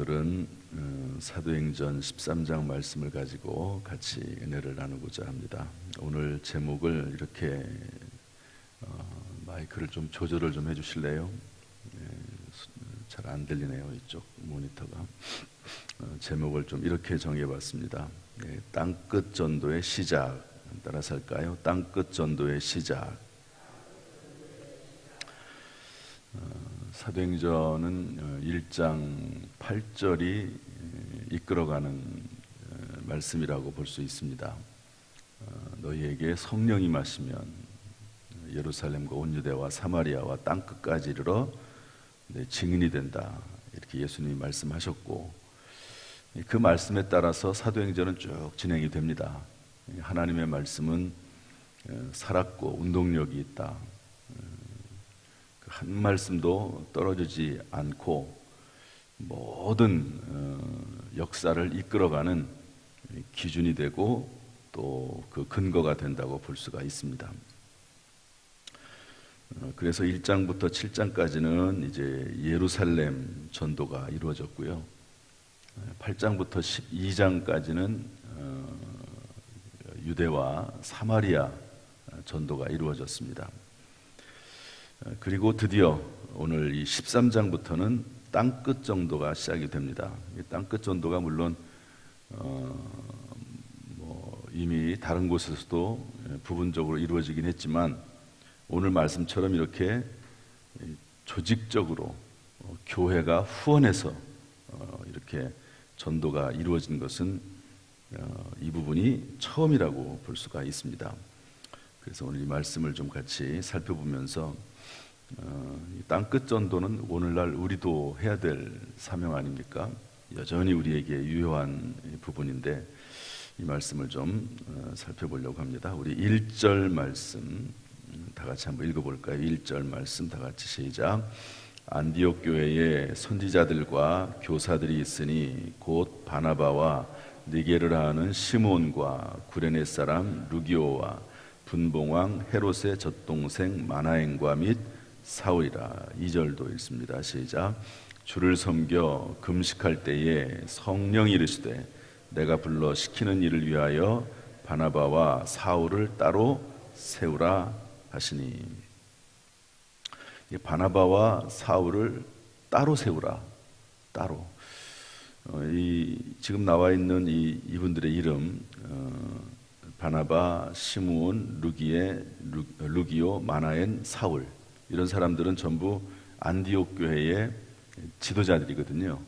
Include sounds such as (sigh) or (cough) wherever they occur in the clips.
오늘은 어, 사도행전 13장 말씀을 가지고 같이 은혜를 나누고자 합니다. 오늘 제목을 이렇게 어, 마이크를 좀 조절을 좀 해주실래요? 잘 안 들리네요 이쪽 모니터가. 어, 제목을 좀 이렇게 정해봤습니다. 예, 땅끝 전도의 시작. 따라서 할까요? 땅끝 전도의 시작. 사도행전은 1장 8절이 이끌어가는 어, 말씀이라고 볼 수 있습니다. 어, 너희에게 성령이 마시면 예루살렘과 온 유대와 사마리아와 땅 끝까지 이르러 증인이 된다. 이렇게 예수님이 말씀하셨고 그 말씀에 따라서 사도행전은 쭉 진행이 됩니다. 하나님의 말씀은 어, 살았고 운동력이 있다. 한 말씀도 떨어지지 않고 모든 어, 역사를 이끌어가는 기준이 되고 또 그 근거가 된다고 볼 수가 있습니다. 어, 그래서 1장부터 7장까지는 이제 예루살렘 전도가 이루어졌고요. 8장부터 12장까지는 어, 유대와 사마리아 전도가 이루어졌습니다. 그리고 드디어 오늘 이 13장부터는 땅끝 정도가 시작이 됩니다. 땅끝 정도가 물론 어, 뭐 이미 다른 곳에서도 부분적으로 이루어지긴 했지만 오늘 말씀처럼 이렇게 조직적으로 어, 교회가 후원해서 어, 이렇게 전도가 이루어진 것은 어, 이 부분이 처음이라고 볼 수가 있습니다. 그래서 오늘 이 말씀을 좀 같이 살펴보면서 어, 땅끝 전도는 오늘날 우리도 해야 될 사명 아닙니까? 여전히 우리에게 유효한 부분인데 이 말씀을 좀 어, 살펴보려고 합니다. 우리 1절 말씀 음, 다 같이 한번 읽어볼까요? 1절 말씀 다 같이 시작. 안디옥 교회에 선지자들과 교사들이 있으니 곧 바나바와 니게를 하는 시몬과 구레네 사람 루기오와 분봉왕 헤롯의 젖동생 마나행과 및 사울이라 2절도 읽습니다. 시작. 주를 섬겨 금식할 때에 성령이 이르시되 내가 불러 시키는 일을 위하여 바나바와 사울을 따로 세우라 하시니 바나바와 사울을 따로 세우라 따로 어, 이 지금 나와 있는 이 이분들의 이름 어, 바나바, 시므온, 루기에, 루, 기오 마나엔, 사울 이런 사람들은 전부 안디옥 교회의 지도자들이거든요.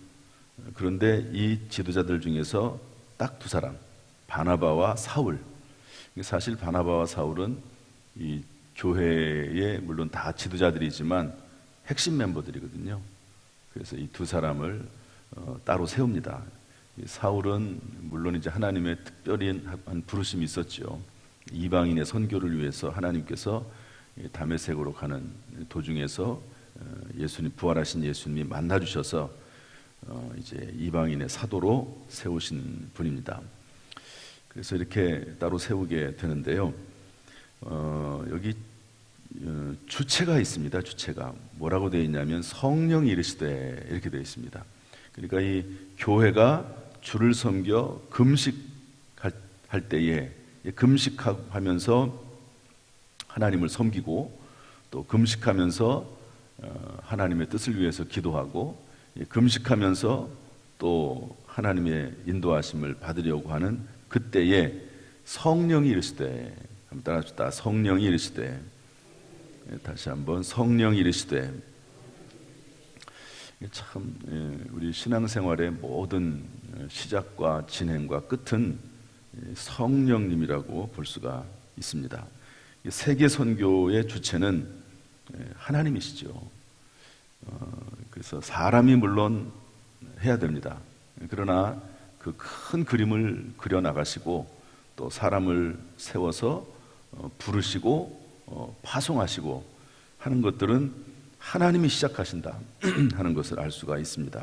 그런데 이 지도자들 중에서 딱 두 사람, 바나바와 사울. 사실 바나바와 사울은 이 교회의 물론 다 지도자들이지만 핵심 멤버들이거든요. 그래서 이 두 사람을 어, 따로 세웁니다. 사울은 물론 이제 하나님의 특별히 한 부르심이 있었죠. 이방인의 선교를 위해서 하나님께서 담에색으로 가는 도중에서 어, 예수님 부활하신 예수님이 만나 주셔서 어, 이제 이방인의 사도로 세우신 분입니다. 그래서 이렇게 따로 세우게 되는데요. 어, 여기 어, 주체가 있습니다. 주체가 뭐라고 되어 있냐면 성령이 이르시되 이렇게 되어 있습니다. 그러니까 이 교회가 주를 섬겨 금식할 때에 금식하면서 하나님을 섬기고 또 금식하면서 어, 하나님의 뜻을 위해서 기도하고 금식하면서 또 하나님의 인도하심을 받으려고 하는 그때에 성령이 이르시되 한번 따라합시다. 성령이 이르시되 예, 다시 한번 성령이 이르시되 참 예, 우리 신앙생활의 모든 어, 시작과 진행과 끝은 성령님이라고 볼 수가 있습니다. 세계 선교의 주체는 예, 하나님이시죠. 어, 그래서 사람이 물론 해야 됩니다. 그러나 그 큰 그림을 그려 나가시고 또 사람을 세워서 어, 부르시고 어, 파송하시고 하는 것들은 하나님이 시작하신다 (clears throat) 하는 것을 알 수가 있습니다.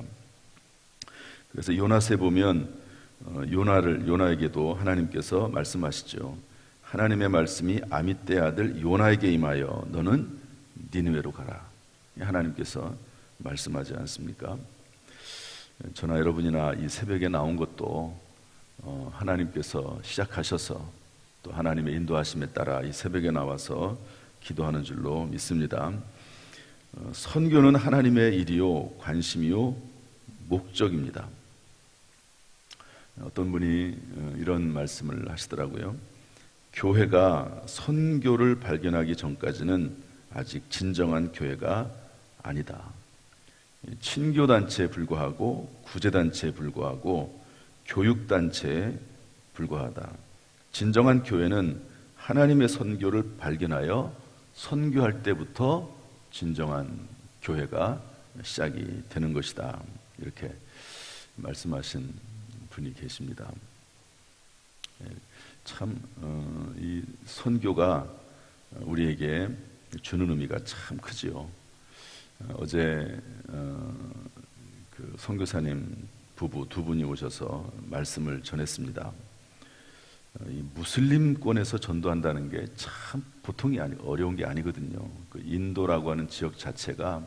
그래서 요나세 보면 요나를 요나에게도 하나님께서 말씀하시죠. 하나님의 말씀이 아미떼 아들 요나에게 임하여 너는 니느웨로 가라. 하나님께서 말씀하지 않습니까? 저나 여러분이나 이 새벽에 나온 것도 어, 하나님께서 시작하셔서 또 하나님의 인도하심에 따라 이 새벽에 나와서 기도하는 줄로 믿습니다. 어, 선교는 하나님의 일이요 관심이요 목적입니다. 어떤 분이 어, 이런 말씀을 하시더라고요. 교회가 선교를 발견하기 전까지는 아직 진정한 교회가 아니다. 친교 단체에 불과하고 구제 단체에 불과하고 교육 단체에 불과하다. 진정한 교회는 하나님의 선교를 발견하여 선교할 때부터 진정한 교회가 시작이 되는 것이다. 이렇게 말씀하신 분이 계십니다. 예, 참, 어, 이 선교가 우리에게 주는 의미가 참 크지요. 어, 어제 어, 그 선교사님 부부 두 분이 오셔서 말씀을 전했습니다. 어, 이 무슬림권에서 전도한다는 게 참 보통이 아니 어려운 게 아니거든요. 그 인도라고 하는 지역 자체가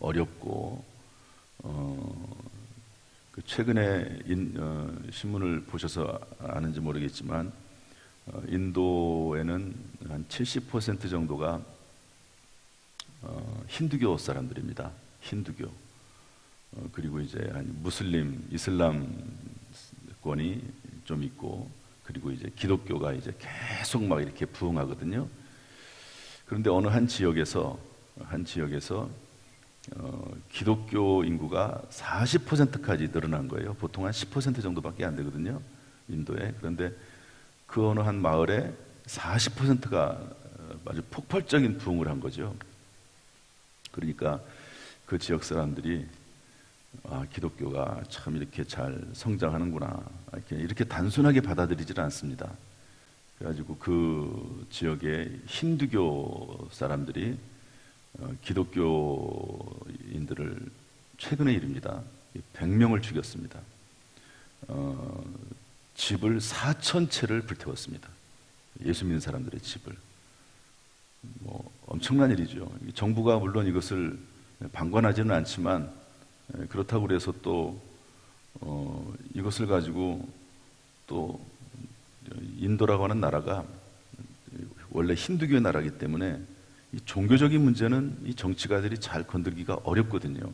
어렵고 어, 그 최근에 인, 어, 신문을 보셔서 아는지 모르겠지만 어, 인도에는 한 70% 정도가 어, 힌두교 사람들입니다. 힌두교. 어, 그리고 이제 한 무슬림, 이슬람권이 좀 있고, 그리고 이제 기독교가 이제 계속 막 이렇게 부흥하거든요. 그런데 어느 한 지역에서 한 지역에서 어, 기독교 인구가 40%까지 늘어난 거예요. 보통 한 10% 정도밖에 안 되거든요. 인도에. 그런데 그 어느 한 마을에 40%가 아주 폭발적인 부흥을 한 거죠. 그러니까 그 지역 사람들이 아, 기독교가 참 이렇게 잘 성장하는구나. 이렇게, 이렇게 단순하게 받아들이질 않습니다. 그래가지고 그 지역의 힌두교 사람들이 어, 기독교인들을 최근의 일입니다. 100명을 죽였습니다. 어, 집을 4천 채를 불태웠습니다. 예수 믿는 사람들의 집을. 뭐 엄청난 일이죠. 정부가 물론 이것을 방관하지는 않지만 예, 그렇다고 그래서 또 어, 이것을 가지고 또 인도라고 하는 나라가 원래 힌두교의 나라이기 때문에 이 종교적인 문제는 이 정치가들이 잘 건들기가 어렵거든요.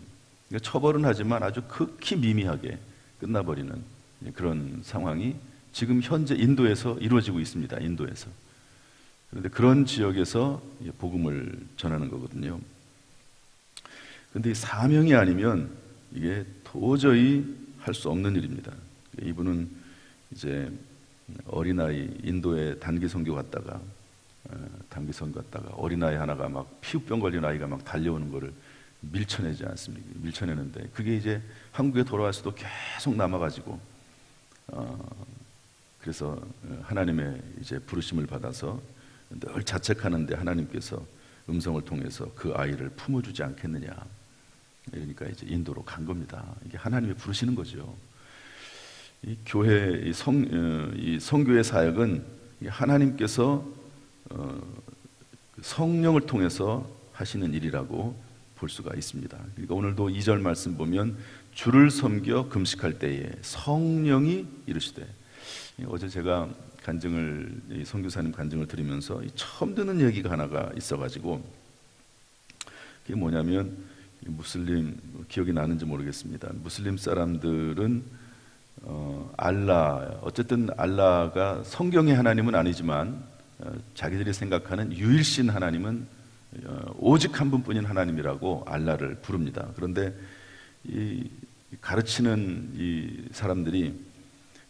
그러니까 처벌은 하지만 아주 극히 미미하게 끝나버리는 그런 상황이 지금 현재 인도에서 이루어지고 있습니다. 인도에서. 그런데 그런 지역에서 복음을 전하는 거거든요. 그런데 사명이 아니면 이게 도저히 할 수 없는 일입니다. 이분은 이제 어린아이 인도에 단기 선교 갔다가 어, 단기 선교 갔다가 어린아이 하나가 막 피부병 걸린 아이가 막 달려오는 거를 밀쳐내지 않습니까? 밀쳐내는데 그게 이제 한국에 돌아와서도 계속 남아가지고 어, 그래서 하나님의 이제 부르심을 받아서 늘 자책하는데 하나님께서 음성을 통해서 그 아이를 품어주지 않겠느냐. 그러니까 이제 인도로 간 겁니다. 이게 하나님이 부르시는 거죠. 이 교회 이 성, 어, 이 성교의 사역은 하나님께서 어, 그 성령을 통해서 하시는 일이라고 볼 수가 있습니다. 그러니까 오늘도 2절 말씀 보면 주를 섬겨 금식할 때에 성령이 이르시되 어제 제가 간증을 성교사님 간증을 들으면서 처음 듣는 얘기가 하나가 있어가지고 그게 뭐냐면 무슬림 기억이 나는지 모르겠습니다. 무슬림 사람들은 어, 알라 어쨌든 알라가 성경의 하나님은 아니지만 어, 자기들이 생각하는 유일신 하나님은 어, 오직 한 분뿐인 하나님이라고 알라를 부릅니다. 그런데 이 가르치는 이 사람들이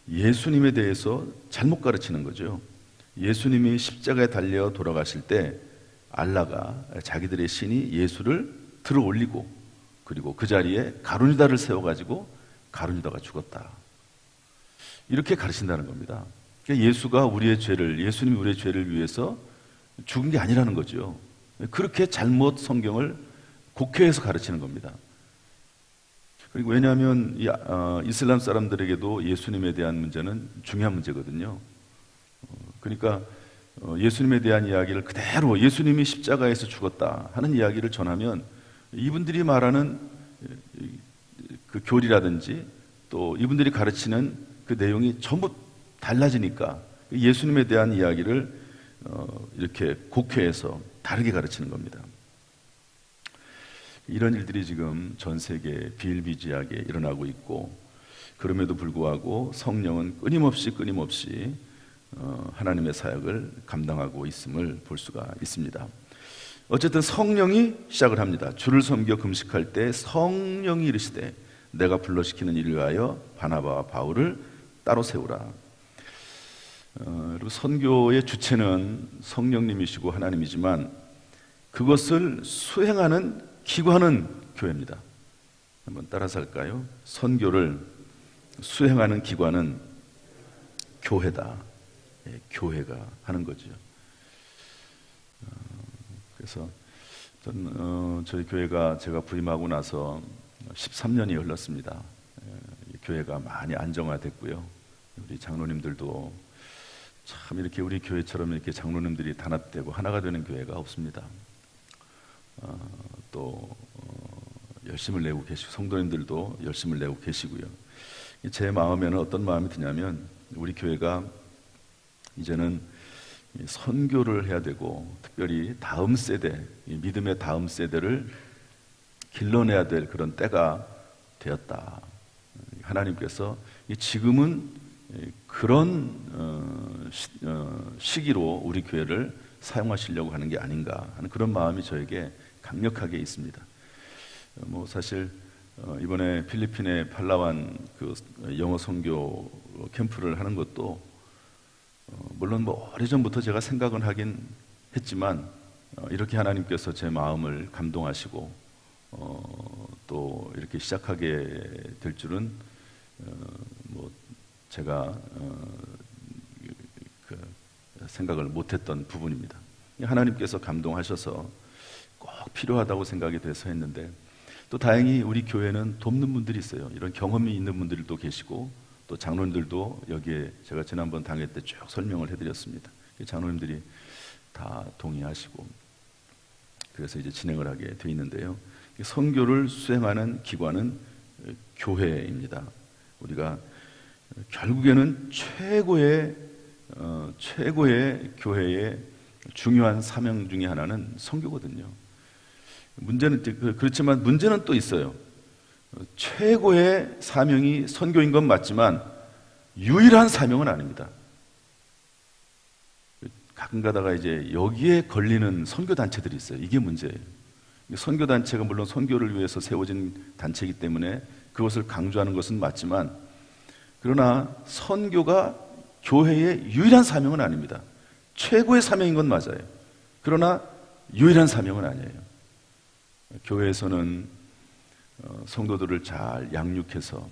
예수님에 대해서 잘못 가르치는 거죠. 예수님이 십자가에 달려 돌아가실 때 알라가 자기들의 신이 예수를 들어 올리고 그리고 그 자리에 가룟유다를 세워 가지고 가룟유다가 죽었다. 이렇게 가르친다는 겁니다. 그러니까 예수가 우리의 죄를 예수님이 우리의 죄를 위해서 죽은 게 아니라는 거죠. 그렇게 잘못 성경을 곡해해서 가르치는 겁니다. 그리고 왜냐하면 이, 어, 이슬람 사람들에게도 예수님에 대한 문제는 중요한 문제거든요. 어, 그러니까 어, 예수님에 대한 이야기를 그대로 예수님이 십자가에서 죽었다 하는 이야기를 전하면 이분들이 말하는 그그 교리라든지 또 이분들이 가르치는 그 내용이 전부 달라지니까 예수님에 대한 이야기를 어, 이렇게 곡회에서 다르게 가르치는 겁니다. 이런 일들이 지금 전 세계 비일비재하게 일어나고 있고 그럼에도 불구하고 성령은 끊임없이 끊임없이 어, 하나님의 사역을 감당하고 있음을 볼 수가 있습니다. 어쨌든 성령이 시작을 합니다. 주를 섬겨 금식할 때 성령이 이르시되 내가 불러시키는 일을 위하여 바나바와 바울을 따로 세우라. 어, 선교의 주체는 성령님이시고 하나님이지만 그것을 수행하는 기관은 교회입니다. 한번 따라서 할까요? 선교를 수행하는 기관은 교회다. 예, 교회가 하는 거죠. 어, 그래서 전, 어, 저희 교회가 제가 부임하고 나서 13년이 흘렀습니다. 예, 교회가 많이 안정화됐고요. 우리 장로님들도 참 이렇게 우리 교회처럼 이렇게 장로님들이 단합되고 하나가 되는 교회가 없습니다. 어, 또 어, 열심을 내고 계시고 성도님들도 열심을 내고 계시고요. 제 마음에는 어떤 마음이 드냐면 우리 교회가 이제는 이 선교를 해야 되고 특별히 다음 세대 이 믿음의 다음 세대를 길러내야 될 그런 때가 되었다. 하나님께서 이 지금은 그런 어, 시- 어, 시기로 우리 교회를 사용하시려고 하는 게 아닌가 하는 그런 마음이 저에게 강력하게 있습니다. 어, 뭐 사실 어, 이번에 필리핀의 팔라완 그 영어 선교 캠프를 하는 것도 어, 물론 뭐 오래전부터 제가 생각은 하긴 했지만 어, 이렇게 하나님께서 제 마음을 감동하시고 어, 또 이렇게 시작하게 될 줄은 어, 뭐 제가 어, 그 생각을 못했던 부분입니다. 하나님께서 감동하셔서 꼭 필요하다고 생각이 돼서 했는데 또 다행히 우리 교회는 돕는 분들이 있어요. 이런 경험이 있는 분들도 계시고 또 장로님들도 여기에 제가 지난번 당회 때 쭉 설명을 해드렸습니다. 이 장로님들이 다 동의하시고 그래서 이제 진행을 하게 돼 있는데요. 이 선교를 수행하는 기관은 교회입니다. 우리가 결국에는 최고의 어, 최고의 교회의 중요한 사명 중에 하나는 선교거든요. 문제는 그- 그렇지만 문제는 또 있어요. 어, 최고의 사명이 선교인 건 맞지만 유일한 사명은 아닙니다. 가끔 가다가 이제 여기에 걸리는 선교 단체들이 있어요. 이게 문제예요. 선교 단체가 물론 선교를 위해서 세워진 단체이기 때문에 그것을 강조하는 것은 맞지만 그러나 선교가 교회의 유일한 사명은 아닙니다. 최고의 사명인 건 맞아요. 그러나 유일한 사명은 아니에요. 교회에서는 어, 성도들을 잘 양육해서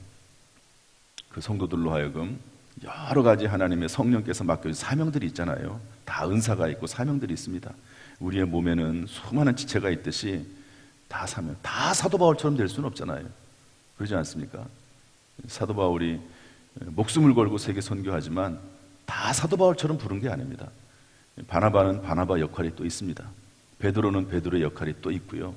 그 성도들로 하여금 여러 가지 하나님의 성령께서 맡겨진 사명들이 있잖아요. 다 은사가 있고 사명들이 있습니다. 우리의 몸에는 수많은 지체가 있듯이 다 사명, 다 사도 바울처럼 될 수는 없잖아요. 그러지 않습니까? 사도 바울이 목숨을 걸고 세계 선교하지만 다 사도 바울처럼 부른 게 아닙니다. 바나바는 바나바 역할이 또 있습니다. 베드로는 베드로의 역할이 또 있고요.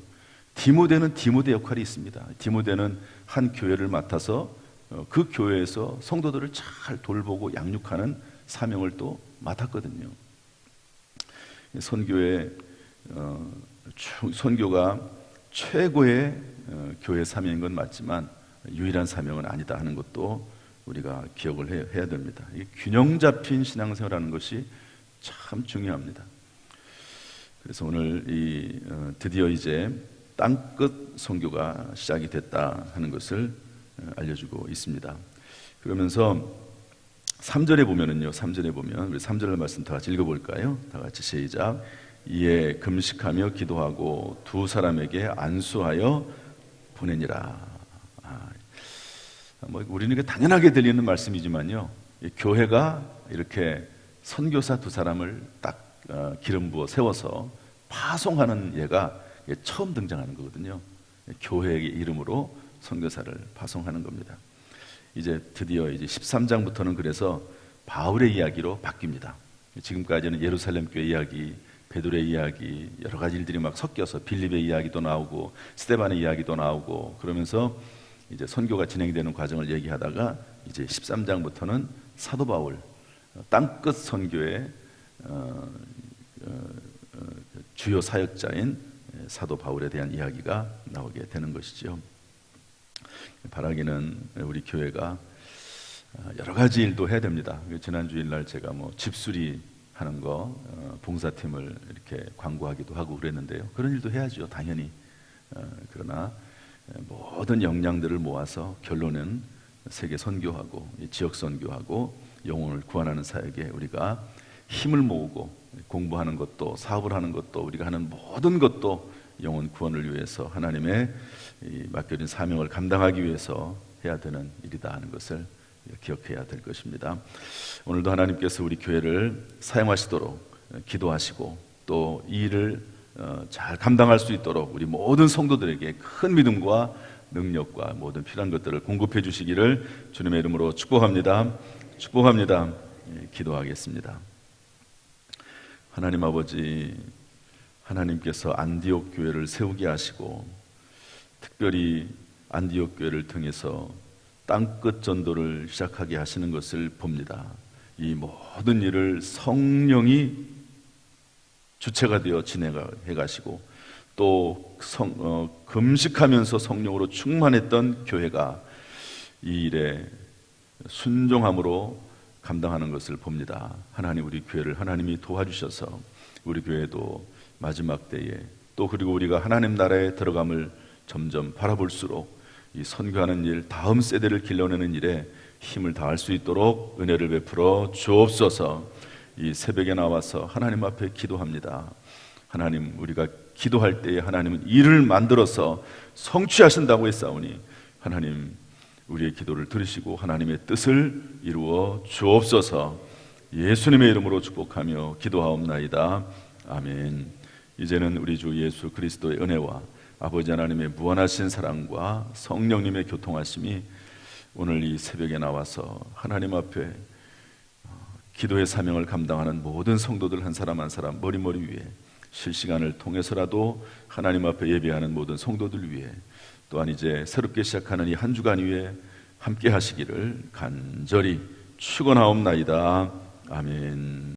디모데는 디모데 역할이 있습니다. 디모데는 한 교회를 맡아서 어, 그 교회에서 성도들을 잘 돌보고 양육하는 사명을 또 맡았거든요. 선교의 어, 추- 선교가 최고의 어, 교회 사명인 건 맞지만 유일한 사명은 아니다 하는 것도 우리가 기억을 해- 해야 됩니다. 이 균형 잡힌 신앙생활하는 것이 참 중요합니다. 그래서 오늘 이 어, 드디어 이제 땅끝 선교가 시작이 됐다 하는 것을 어, 알려주고 있습니다. 그러면서 3절에 보면은요. 3절에 보면 우리 3절 말씀 다 같이 읽어 볼까요? 다 같이 시작. 이에 금식하며 기도하고 두 사람에게 안수하여 보내니라. 아, 뭐 우리는 당연하게 들리는 말씀이지만요. 이 교회가 이렇게 선교사 두 사람을 딱 어, 기름 부어 세워서 파송하는 예가 처음 등장하는 거거든요. 교회의 이름으로 선교사를 파송하는 겁니다. 이제 드디어 이제 13장부터는 그래서 바울의 이야기로 바뀝니다. 지금까지는 예루살렘 교회 이야기, 베드로의 이야기, 여러 가지 일들이 막 섞여서 빌립의 이야기도 나오고 스테반의 이야기도 나오고 그러면서 이제 선교가 진행되는 과정을 얘기하다가 이제 13장부터는 사도 바울 어, 땅끝 선교의 어, 어, 어, 주요 사역자인 사도 바울에 대한 이야기가 나오게 되는 것이죠. 바라기는 우리 교회가 어, 여러 가지 일도 해야 됩니다. 그 지난 주일날 제가 뭐 집수리 하는 거 어, 봉사팀을 이렇게 광고하기도 하고 그랬는데요. 그런 일도 해야죠, 당연히. 어, 그러나 모든 역량들을 모아서 결론은 세계 선교하고 이 지역 선교하고 영혼을 구원하는 사역에 우리가 힘을 모으고 공부하는 것도 사업을 하는 것도 우리가 하는 모든 것도 영혼 구원을 위해서 하나님의 이 맡겨진 사명을 감당하기 위해서 해야 되는 일이다 하는 것을 기억해야 될 것입니다. 오늘도 하나님께서 우리 교회를 사용하시도록 기도하시고 또 이 일을 어, 잘 감당할 수 있도록 우리 모든 성도들에게 큰 믿음과 능력과 모든 필요한 것들을 공급해 주시기를 주님의 이름으로 축복합니다. 축복합니다. 예, 기도하겠습니다. 하나님 아버지 하나님께서 안디옥 교회를 세우게 하시고 특별히 안디옥 교회를 통해서 땅끝 전도를 시작하게 하시는 것을 봅니다. 이 모든 일을 성령이 주체가 되어 진행해 가시고 또 성, 어, 금식하면서 성령으로 충만했던 교회가 이 일에 순종함으로 감당하는 것을 봅니다. 하나님 우리 교회를 하나님이 도와주셔서 우리 교회도 마지막 때에 또 그리고 우리가 하나님 나라에 들어감을 점점 바라볼수록 이 선교하는 일, 다음 세대를 길러내는 일에 힘을 다할 수 있도록 은혜를 베풀어 주옵소서. 이 새벽에 나와서 하나님 앞에 기도합니다. 하나님 우리가 기도할 때에 하나님은 일을 만들어서 성취하신다고 했사오니 하나님 우리의 기도를 들으시고 하나님의 뜻을 이루어 주옵소서. 예수님의 이름으로 축복하며 기도하옵나이다. 아멘. 이제는 우리 주 예수 그리스도의 은혜와 아버지 하나님의 무한하신 사랑과 성령님의 교통하심이 오늘 이 새벽에 나와서 하나님 앞에 기도의 사명을 감당하는 모든 성도들 한 사람 한 사람 머리머리 위에 실시간을 통해서라도 하나님 앞에 예배하는 모든 성도들 위해 또한 이제 새롭게 시작하는 이 한 주간 위에 함께 하시기를 간절히 축원하옵나이다. 아멘.